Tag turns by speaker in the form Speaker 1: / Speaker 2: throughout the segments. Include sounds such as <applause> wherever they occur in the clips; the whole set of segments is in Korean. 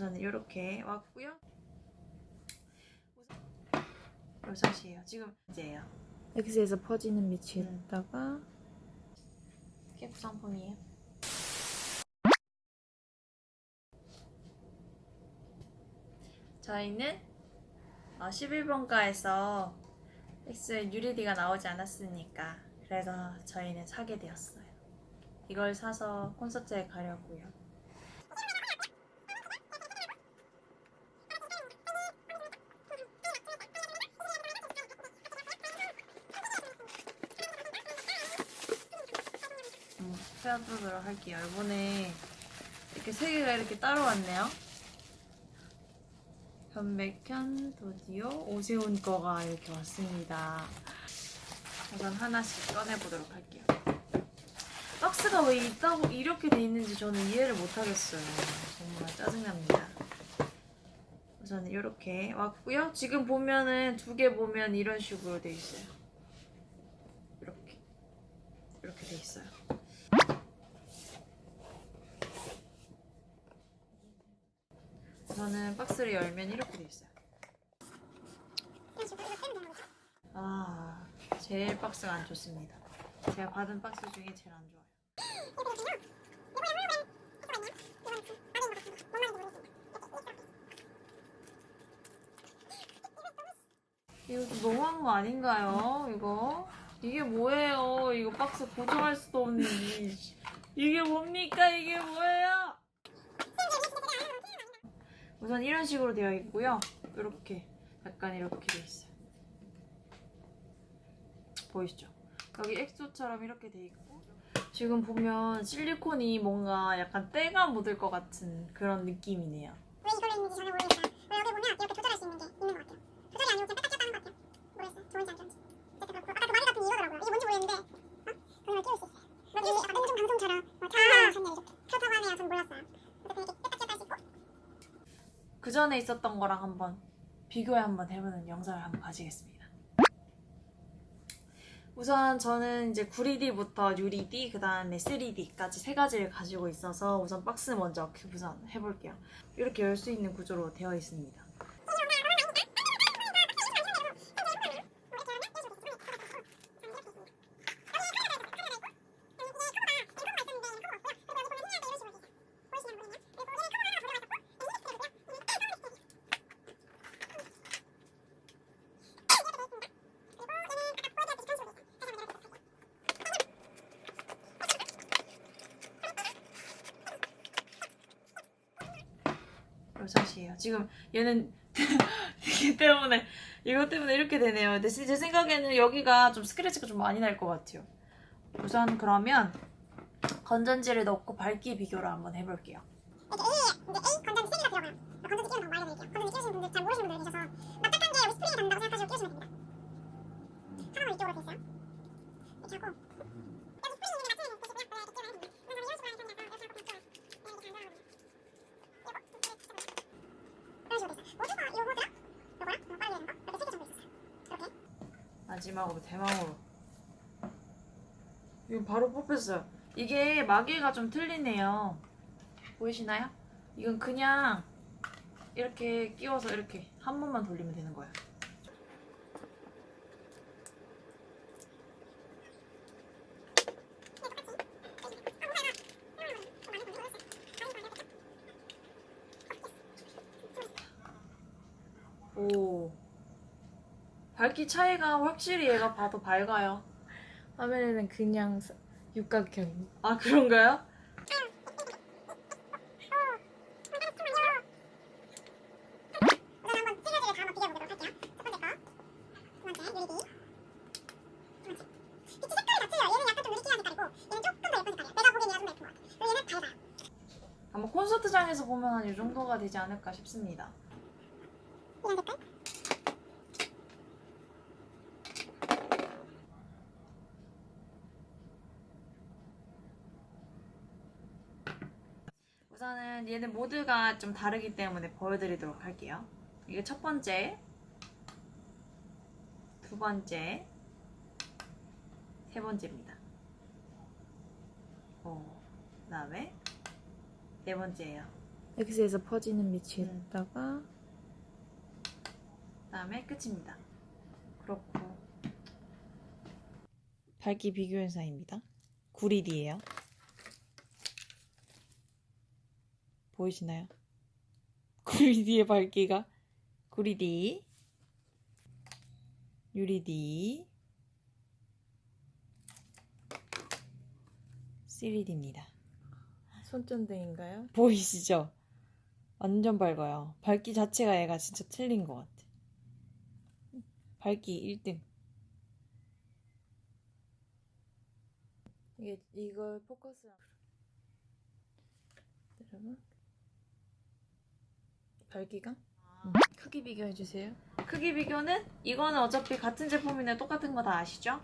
Speaker 1: 우선 이렇게 왔고요. 여섯이에요. 지금 이제예요.
Speaker 2: X에서 퍼지는 밑에다가
Speaker 1: 깨프 상품이에요. 저희는 어, 11번가에서 X 유리디가 나오지 않았으니까 그래서 저희는 사게 되었어요. 이걸 사서 콘서트에 가려고요. 음, 빼앗도록 할게요. 이번에 이렇게 세 개가 이렇게 따로 왔네요. 현백현, 도디오, 오세훈 거가 이렇게 왔습니다. 우선 하나씩 꺼내보도록 할게요. 박스가 왜 있다고 이렇게 돼 있는지 저는 이해를 못 하겠어요. 정말 짜증납니다. 우선 이렇게 왔고요. 지금 보면은 두 개 보면 이런 식으로 돼 있어요. 이렇게 이렇게 돼 있어요. 저는 박스를 열면 이렇게 돼 있어요. 아, 제일 박스가 안 좋습니다. 제가 받은 박스 중에 제일 안 좋아요. 이거 좀 너무한 거 아닌가요? 이거? 이게 뭐예요? 이거 박스 고정할 수도 없는 이 이게 뭡니까? 이게 뭐예요? 우선 이런 식으로 되어 있고요. 이렇게 약간 이렇게 되어 있어요. 보이시죠? 여기 엑소처럼 이렇게 돼 있고 지금 보면 실리콘이 뭔가 약간 때가 묻을 것 같은 그런 느낌이네요.
Speaker 3: 그
Speaker 1: 전에 있었던 거랑 한번 비교해 한번 해보는 영상을 한번 가지겠습니다. 우선 저는 이제 9D 부터 6D, 그 다음에 3D까지 세 가지를 가지고 있어서 우선 박스 먼저 우선 해볼게요. 이렇게 열 수 있는 구조로 되어 있습니다. 지금 얘는 <laughs> 이기 때문에 이것 때문에 이렇게 되네요. 근데 제 생각에는 여기가 좀 스크래치가 좀 많이 날 것 같아요. 우선 그러면 건전지를 넣고 밝기 비교를 한번 해볼게요.
Speaker 3: 이렇게 A에 이제 A 건전지 3개가 들어가요. 건전지 끼우는 방법 알려드릴게요. 건전지 끼우시는 분들 계셔서 납작한 게 여기 스프링이 닿는다고 생각하시고 끼우시면 됩니다. 하나만 이쪽으로 돼 있어요. 이렇게 하고 여기 스프링이 있는 게 맞추는 곳이고요. 그걸 이렇게 끼우면 됩니다. 그래서 이런 식으로 하면 그냥 이렇게 하고 이쪽으로 이렇게 안 들어가거든요. 이거 이런 식으로 돼 있어요. 모두가 요 모드랑 요거랑 요 빨리 되는 거 이렇게 세개 정도 있었어요. 이렇게
Speaker 1: 마지막으로 대망으로 이거 바로 뽑혔어요. 이게 마개가 좀 틀리네요. 보이시나요? 이건 그냥 이렇게 끼워서 이렇게 한 번만 돌리면 되는 거예요. 오. 밝기 차이가 확실히 얘가 봐도 밝아요.
Speaker 2: 화면에는 그냥 사- 육각형.
Speaker 1: 아, 그런가요? 아마 콘서트장에서 보면 한 이 정도가 되지 않을까 싶습니다.
Speaker 3: 이런 색깔.
Speaker 1: 우선은 얘는 모드가 좀 다르기 때문에 보여드리도록 할게요. 이게 첫 번째, 두 번째, 세 번째입니다. 어, 그 다음에 네 번째예요.
Speaker 2: X에서 퍼지는 밑에다가
Speaker 1: 그다음에 끝입니다. 그렇고
Speaker 2: 밝기 비교 현상입니다. 구리디예요. 보이시나요? <laughs> 구리디의 밝기가 구리디, 유리디, 3D입니다. 손전등인가요? 보이시죠? 완전 밝아요. 밝기 자체가 얘가 진짜 틀린 것 같아. 밝기 1등. 이게 이걸 포커스 여러분 밝기가 크기 비교해 주세요.
Speaker 1: 크기 비교는 이거는 어차피 같은 제품인데 똑같은 거 다 아시죠?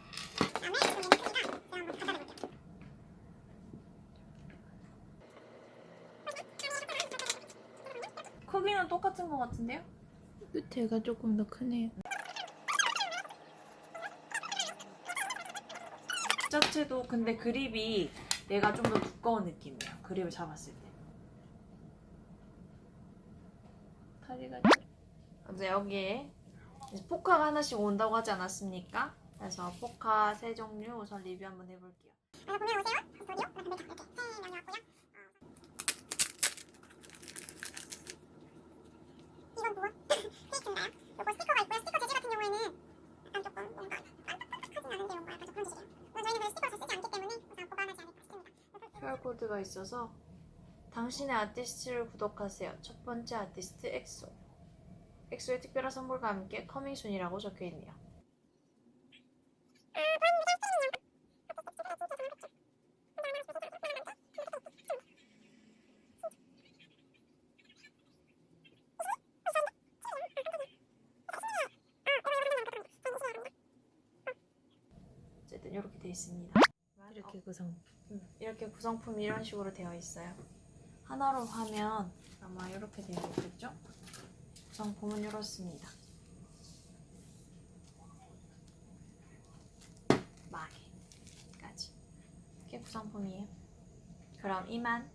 Speaker 1: 크기는 똑같은 거 같은데요?
Speaker 2: 끝에가 조금 더 크네요.
Speaker 1: 자체도 근데 그립이 얘가 좀 더 두꺼운 느낌이에요. 그립을 잡았을 때. 다리가 이제 여기에 포카가 하나씩 온다고 하지 않았습니까? 그래서 포카 세 종류 우선 리뷰 한번 해볼게요.
Speaker 3: 그래서 보면 오세요. 스튜디오. 그다음에 이렇게 세 명이 왔고요. 어. 이건 뭐야? 케이크인가요? 요거 스티커가 있고요. 스티커 재질 같은 경우에는 약간 조금 뭔가 깜빡깜빡하진 않은데 뭔가 약간 좀 그런 재질이에요. 그래서 저희는 그 스티커를 쓰지 않기 때문에 우선 보관하지 않을까 싶습니다.
Speaker 1: QR코드가 있어서 당신의 아티스트를 구독하세요. 첫 번째 아티스트 엑소. 엑소의 특별한 선물과 함께 커밍순이라고 적혀 있네요. 어쨌든 이렇게 되어 있습니다.
Speaker 2: 이렇게 구성.
Speaker 1: 음, 이렇게 구성품이 이런 식으로 되어 있어요. 하나로 하면 아마 이렇게 되어 있겠죠? 구성품은 이렇습니다. 마개까지. 이게 구성품이에요. 그럼 이만